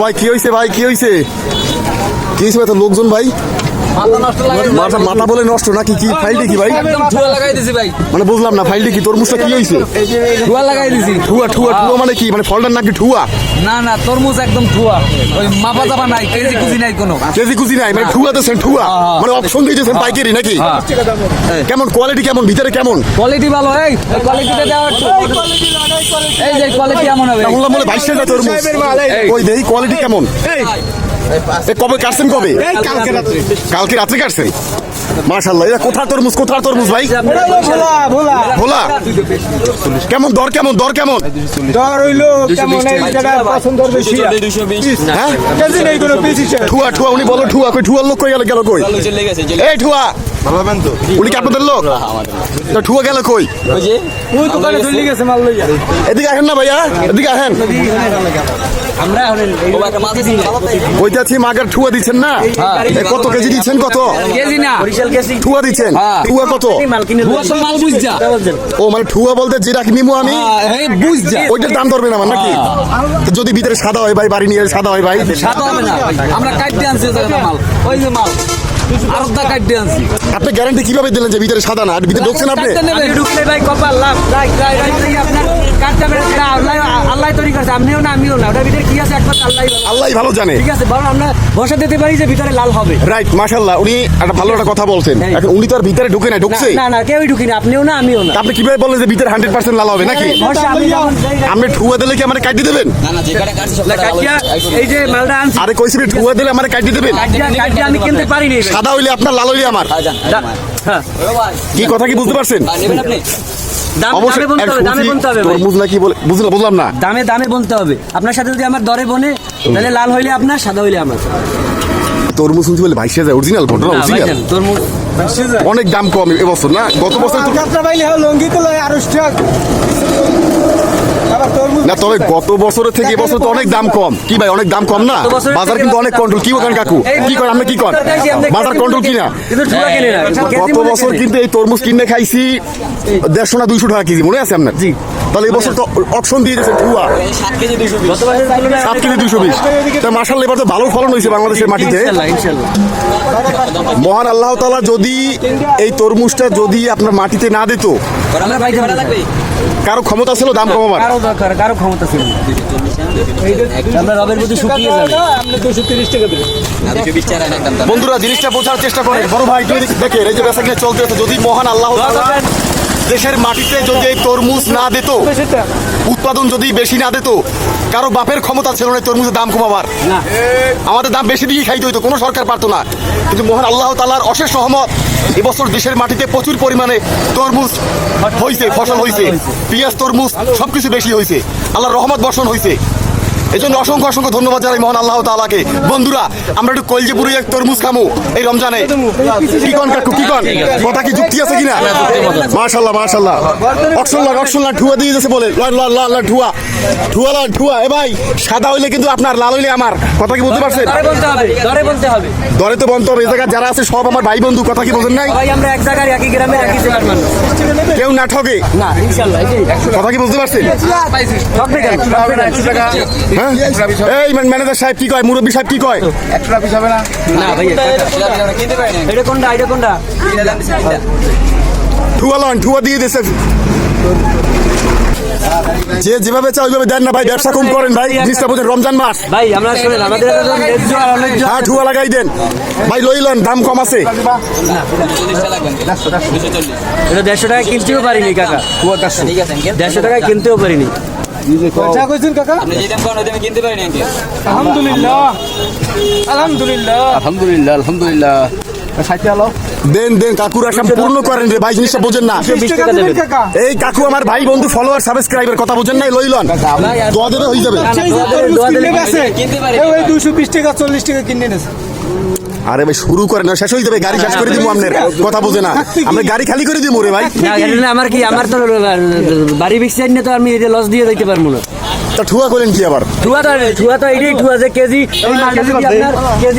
ভাই কি হয়েছে ভাই কি হয়েছে কি হয়েছে এত লোকজন ভাই? মাথা নষ্ট মাথা মাথা বলে নষ্ট নাকি? কি ফাইলটি কি ভাই? মানে বুঝলাম না ফাইলটি কি তরমুজটা কি হয়েছে ঠুয়া লাগাই দিছি। ঠুয়া ঠুয়া ঠুয়া মানে কি? মানে ফলটার নাকি ঠুয়া না না তরমুজ একদম ঠুয়া ওই মাপা চাপা নাই কেজি কুজি নাই কোনো। কেজি কুজি নাই মানে ঠুয়া দিয়েছেন ঠুয়া মানে অপশন দিয়েছেন পাইকারি নাকি? কেমন? কোয়ালিটি কেমন? ভিতরে কেমন? কোয়ালিটি ভালো এই কোয়ালিটিটা দেওয়া এই যে কোয়ালিটি এমন হবে? বললাম বলে বাইশ টাকা তরমুজ। ওই দেখি কোয়ালিটি কেমন? এ কবে কাটছেন কবে? কালকে রাত্রে কাটছেন মার্শাল্লাহ এটা কোথার তরমুজ কোথার তরমুজ ভাই? ভোলা কেমন দর কেমন দর কেমন? দর হইল কেমন এই পছন্দ বেশি। হ্যাঁ? কেজি নেই কোনো পিস ঠুয়া ঠুয়া উনি বলো ঠুয়া কই ঠুয়ার লোক কই গেল গেল কই? এই ঠুয়া! উনি কি আপনাদের লোক? ঠুয়া গেল কই? এদিকে আসেন না ভাইয়া এদিকে আসেন। আমরা মাগার ঠুয়া দিচ্ছেন না কত কেজি দিচ্ছেন কত কেজি না ঠুয়া দিচ্ছেন হ্যাঁ। ঠুয়া কত মাল বুঝছা ও মানে ঠুয়া বলতে যেটা নিমু আমি বুঝছা ওইটার দাম ধরবেন আমার নাকি যদি ভিতরে সাদা হয় ভাই বাড়ি নিয়ে সাদা হয় ভাই সাদা হবে না আমরা কাটতে আনছি মাল ওই যে মাল আপনি গ্যারান্টি কীভাবে দিলেন যে ভিতরে সাদা না আর ভিতরে ঢুকছেন আপনি ঢুকলে ভাই কপাল লাভ আল্লাহ তৈরি করছে আপনিও না আমিও না। ওটার ভিতরে কি আছে একমাত্র আল্লাহ আল্লাহ ভালো জানে। ঠিক আছে বরং আমরা বসা দিতে পারি যে ভিতরে লাল হবে। রাইট মাশাল্লাহ উনি একটা ভালো একটা কথা বলছেন। এখন উনি তো আর ভিতরে ঢুকে না ঢুকছে না না কেউই ঢুকি না আপনিও না আমিও না। আপনি কীভাবে বললেন যে ভিতরে হান্ড্রেড পার্সেন্ট লাল হবে নাকি? আপনি ঠুয়া দিলে কি আমার কাটি দেবেন? এই যে মালটা আনছি। আরে কইছি ঠুয়া দিলে আমার কাটি দেবেন? আমি কিনতে পারিনি সাদা হইলে আপনার লাল হইলে আমার। হ্যাঁ। কি কথা কি বুঝতে পারছেন? দাম দামে হবে তরমুজ নাকি বলে? বুঝলাম বুঝলাম না। দামে দামে বলতে হবে। আপনার সাথে যদি আমার দরে বনে তাহলে লাল হইলে আপনার সাদা হইলে আমার। তরমুজ শুনছি বলে বাইশ অরিজিনাল ঘটনা অরিজিনাল তরমুজ অনেক দাম কম এবছর না? গত বছর যাত্রা হ্যাঁ লঙ্গি তো লয় আরও স্টক আবার তরমুজ না তবে গত বছরের থেকে এবছর তো অনেক দাম কম। কি ভাই অনেক দাম কম না? বাজার কিন্তু অনেক কন্ট্রোল কি করেন কাকু? কি করেন? আপনি কি করেন? বাজার কন্ট্রোল কিনা? গত বছর কিন্তু এই তরমুজ কিনে খাইছি দেড়শো না দুইশো টাকা কেজি মনে আছে আপনার? জি। তাহলে এবছর তো অপশন দিয়ে দিয়েছে গত সাত কেজি দুইশো বিশ। তা মাসাল এবার তো ভালো ফলন হয়েছে বাংলাদেশের মাটিতে। মহান আল্লাহ তালা যদি এই তরমুজটা যদি আপনার মাটিতে না দিত কারও ক্ষমতা ছিল দাম কমাবার কারও দরকার কারও ক্ষমতা ছিল বন্ধুরা জিনিসটা বোঝার চেষ্টা করেন। বড় ভাই দেখেন এই যে চলতে যদি মহান আল্লাহ দেশের মাটিতে যদি এই তরমুজ না দিত উৎপাদন যদি বেশি না দিত কারও বাপের ক্ষমতা ছিল না তরমুজের দাম কমাবার। আমাদের দাম বেশি দিয়ে খাইতে হইতো কোনো সরকার পারতো না। কিন্তু মোহন আল্লাহ তালার অশেষ সহমত এবছর দেশের মাটিতে প্রচুর পরিমাণে তরমুজ হয়েছে ফসল হয়েছে পেঁয়াজ তরমুজ সবকিছু বেশি হয়েছে আল্লাহর রহমত বর্ষণ হয়েছে এই জন্য অসংখ্য অসংখ্য ধন্যবাদ জানাই মহান আল্লাহ তালাকে বন্ধুরা আমরা একটু কলজেপুরি এক তরমুজ খামু। এই রমজানে। কি কন কাকু কি কন? কথা কি যুক্তি আছে কিনা? মাশাল্লাহ মাশাল্লাহ অকশল্লাহ অকশল্লাহ ঠুয়া দিয়ে যাচ্ছে বলে। ল ল ল ল ঠুয়া ঠুয়া ল ঠুয়া এ ভাই সাদা হইলে কিন্তু আপনার লাল হইলে আমার। কথা কি বুঝতে পারছেন? দরে বলতে হবে বলতে তো বন্ধ হবে। এই জায়গায় যারা আছে সব আমার ভাই বন্ধু। কথা কি বোঝেন নাই? ভাই আমরা এক জায়গার একই গ্রামের একই জেলার মানুষ। কেউ না ঠকে না কথা কি বুঝতে পারছেন? ঠকবে কেন। হ্যাঁ? এই ম্যানেজার সাহেব কি কয়? মুরব্বী সাহেব কি কয়? না? ভাই এটা কোনটা? এটা কোনটা? ঠুয়া লন ঠুয়া দিয়ে দিয়েছে যে যেভাবে চাও ওইভাবে দেন না ভাই ব্যবসা কম করেন ভাই। জিনিসটা বোঝেন রমজান মাস। ভাই আমরা শুনেন আমাদের হ্যাঁ ঠুয়া লাগাই দেন। ভাই লইলন দাম কম আছে। এটা দেড়শো টাকা কিনতেও পারিনি কাকা। দেড়শো টাকায় কিনতেও পারিনি। যা কইছেন কাকা? আলহামদুলিল্লাহ। আলহামদুলিল্লাহ। আলহামদুলিল্লাহ আলহামদুলিল্লাহ। দেন দেন কাকুরা সব পূর্ণ করেন রে ভাই জিনিসটা বোঝেন না। এই কাকু আমার ভাই বন্ধু ফলোয়ার সাবস্ক্রাইবার কথা বোঝেন নাই লইলন দোয়া দেবে হয়ে যাবে। কিনে গেছে। এই ওই দুশো বিশ টাকা চল্লিশ টাকা কিনে নেছে আরে ভাই শুরু করে না শেষ হয়ে যাবে গাড়ি শেষ করে দিব আপনার। কথা বুঝে না। আমরা গাড়ি খালি করে দিব রে ভাই। আমার কি আমার তো বাড়ি বিক্রি না তো আমি এটা লস দিয়ে দিতে পারব না। তা ঠুয়া করেন কি আবার? ঠুয়া তো ঠুয়া তো এটাই ঠুয়া যে কেজি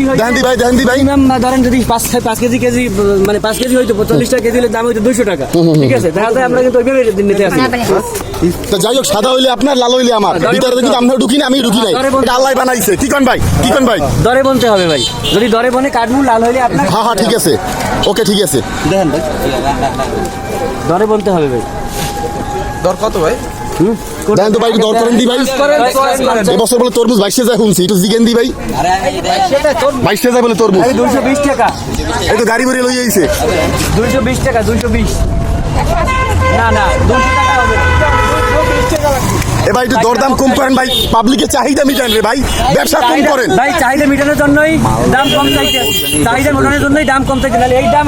হইতো- ভাই দেহান্দি ভাই। ধরেন যদি পাঁচ পাঁচ কেজি কেজি মানে পাঁচ কেজি হইতো পঁয়তাল্লিশ টাকা কেজি হলে দাম হইতো দুইশো টাকা। ঠিক আছে? দেখা যায় আমরা কিন্তু ওইভাবে নিতে আসি। তো যাই হোক সাদা হইলে আপনার লাল হইলে আমার। ভিতরে কিন্তু আমরা ঢুকি না আমি ঢুকি নাই। এটা আল্লাহ বানাইছে। কি কন ভাই? কি কন ভাই? দরে বনতে হবে ভাই। যদি দরে বনে কাটবো লাল হইলে আপনার হ্যাঁ হ্যাঁ ঠিক আছে। ওকে ঠিক আছে। দেখেন ভাই দরে বনতে হবে ভাই। দর কত ভাই? দেখেন তো ভাই দর করেন দি ভাই এবছর বলে তরমুজ বাইশে যায় শুনছি একটু জিগেন দি ভাই। বাইশে যায় বলে তরমুজ। দুইশো বিশ টাকা। এই তো গাড়ি ভরে লই আইছে। দুইশো বিশ টাকা দুইশো বিশ। না না দুশো টাকা হবে। এ ভাই একটু দরদাম কম করেন ভাই। পাবলিকের চাহিদা মিটান রে ভাই। ব্যবসা কম করেন। ভাই চাহিদা মেটানোর জন্যই দাম কম চাইতে চাহিদা মেটানোর জন্যই দাম কম নাহলে এই দাম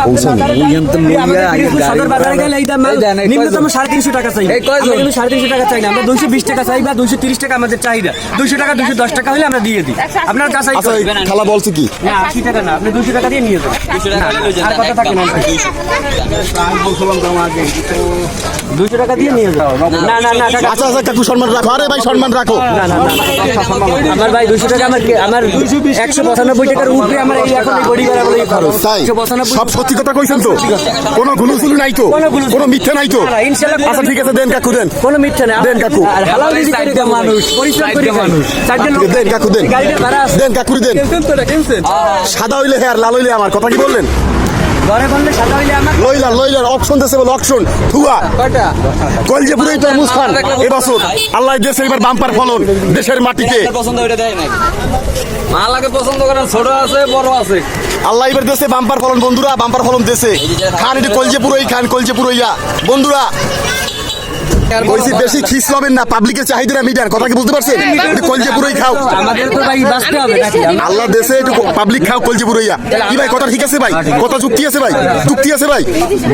সদর বাজারে গেলে এই দাম নিম্নতম সাড়ে তিনশো টাকা চাই। এই আমরা সাড়ে তিনশো টাকা চাই না আমরা দুশো বিশ টাকা চাই বা দুশো তিরিশ টাকা আমাদের চাহিদা। দুশো টাকা দুশো দশ টাকা হলে আমরা দিয়ে দিই। আপনার কাছে আচ্ছা খালা বলছে কি? না আশি টাকা না আপনি দুশো টাকা দিয়ে নিয়ে যাবেন আর কত থাকে না? দুশো টাকা। দিয়ে নিয়ে যাও না না না আচ্ছা আচ্ছা কাকু সম্মান রাখো আরে ভাই সম্মান রাখো না না না আমার ভাই দুশো টাকা আমার আমার একশো পঁচানব্বই টাকার উপরে আমার এই এখন এই বডি ভাড়া বলে খরচ তাই সব সত্যি কথা কইছেন তো কোনো গুলুসুলু নাই তো কোনো মিথ্যা নাই তো আচ্ছা ঠিক আছে দেন কাকু দেন কোনো মিথ্যা নেই দেন কাকু। আর হালাল রিজিক করে দেবো মানুষ, পরিশ্রম করে মানুষ দেন কাকু দেন দেন কাকুরি দেন সাদা হইলে হ্যাঁ আর লাল হইলে আমার কথা কি বললেন ঘরে বললে সাদা হইলে আমার লইলা লইলা অপশন দেশে বলে অপশন থুয়া কয়টা? কলজে পুরোই তরমুজ খান এবছর আল্লাহ দেশে এবার বাম্পার ফলন দেশের মাটিতে পছন্দ ওইটা দেয় নাকি মাল পছন্দ করেন ছোট আছে বড় আছে। আল্লাহ এবার দেশে বাম্পার ফলন বন্ধুরা বাম্পার ফলন দেশে খান এটি কলজে পুরোই খান কলজে পুরোইয়া। বন্ধুরা কইছি বেশি খিস লবেন না পাবলিকের চাহিদা মিটান কথা কি বুঝতে পারছেন? একটু কলজে পুরোই খাও। আমাদের তো ভাই বাঁচতে হবে নাকি? আল্লাহ দেশে একটু পাবলিক খাও কলজি পুরইয়া। কি ভাই কথা ঠিক আছে ভাই? কথা যুক্তি আছে ভাই? যুক্তি আছে ভাই?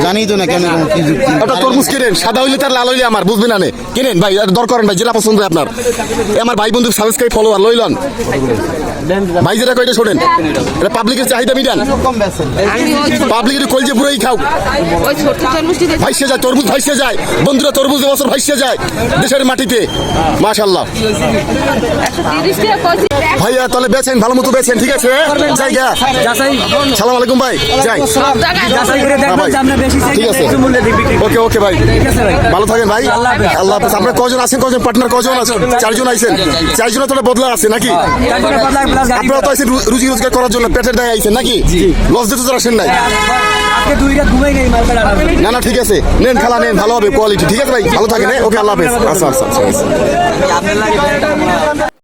জানি তো না কেন কি যুক্তি। ওটা তরমুজ কেনেন? সাদা হইলে তার লাল হইলে আমার বুঝবেন না নে। কেনেন ভাই? আর দর করেন ভাই যেটা পছন্দ আপনার। আমার ভাই বন্ধু সাবস্ক্রাইব ফলোয়ার লইলন ভাই যেটা কয়টা শোনেন। এটা পাবলিকের চাহিদা মিটান। পাবলিক একটু কলজি পুরোই খাও। ওই ছোট তরমুজটি দেখছি ভাইসে যায় তরমুজ ভাইসে যায়। বন্ধুরা তরমুজ এবছর ভাইসে যায় দেশের মাটিতে। মাশাল্লাহ ভাইয়া তাহলে বেছেন ভালো মতো বেছেন ঠিক আছে? যাচাই। সালাম আলাইকুম ভাই। যাই। সব জায়গায় যাচাই করে দেখবেন ভাই। যে আমরা বেশি চাই ঠিক আছে। ওকে ওকে ভাই। ভালো থাকেন ভাই। আল্লাহ হাফেজ। আপনার কজন আছেন? কজন পার্টনার কজন আছেন? চারজন আইছেন। চারজন তো বদলা আছে নাকি? আপনারা তো আইছেন রু- রুজি রোজগার করার জন্য পেটের দায় আইছেন নাকি? লস দিতে তো আসেন নাই। আরাম না না ঠিক আছে। নেন খালা নেন ভালো হবে কোয়ালিটি ঠিক আছে ভাই ভালো থাকেন। হ্যাঁ? ওকে আল্লাহ হাফেজ আচ্ছা আচ্ছা আচ্ছা